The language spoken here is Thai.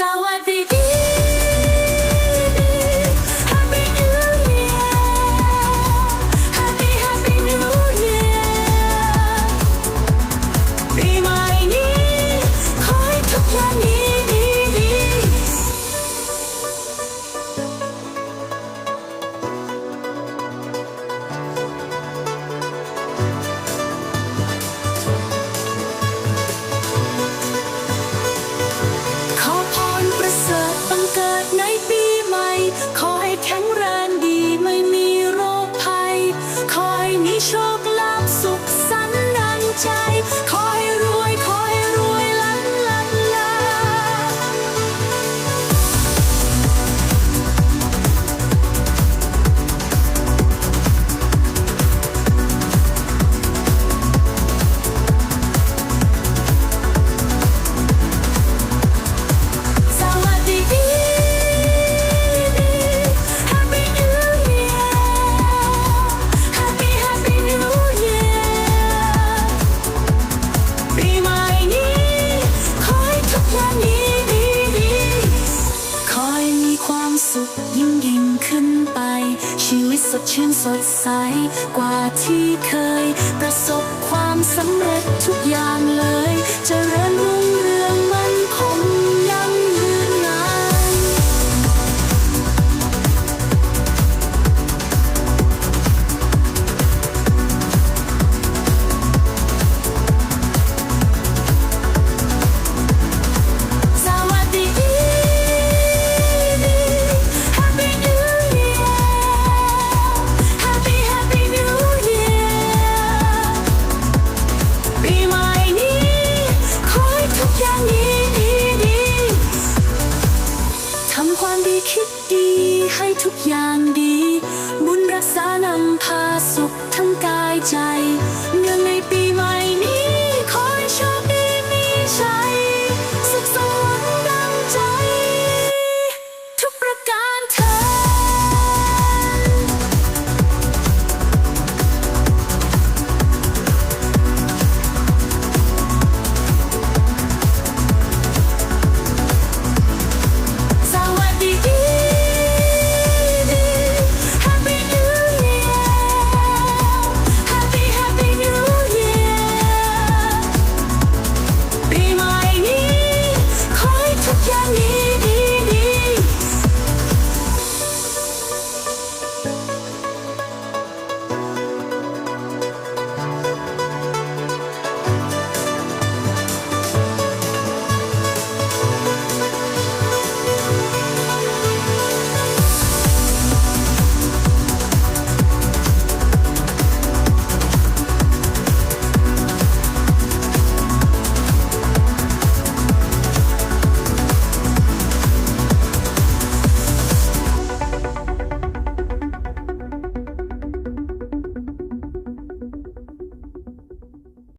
ส กอย่างดีดีดีขอให้มีความสุขยิ่งยิ่งขึ้นไป ชีวิตสดชื่นสดใสกว่าที่เคย ประสบความสำเร็จทุกอย่างเลยเจริญรุ่งเรือง ความดีคิดดีให้ทุกอย่างดี บุญรักษานำพาสุขทั้งกายใจ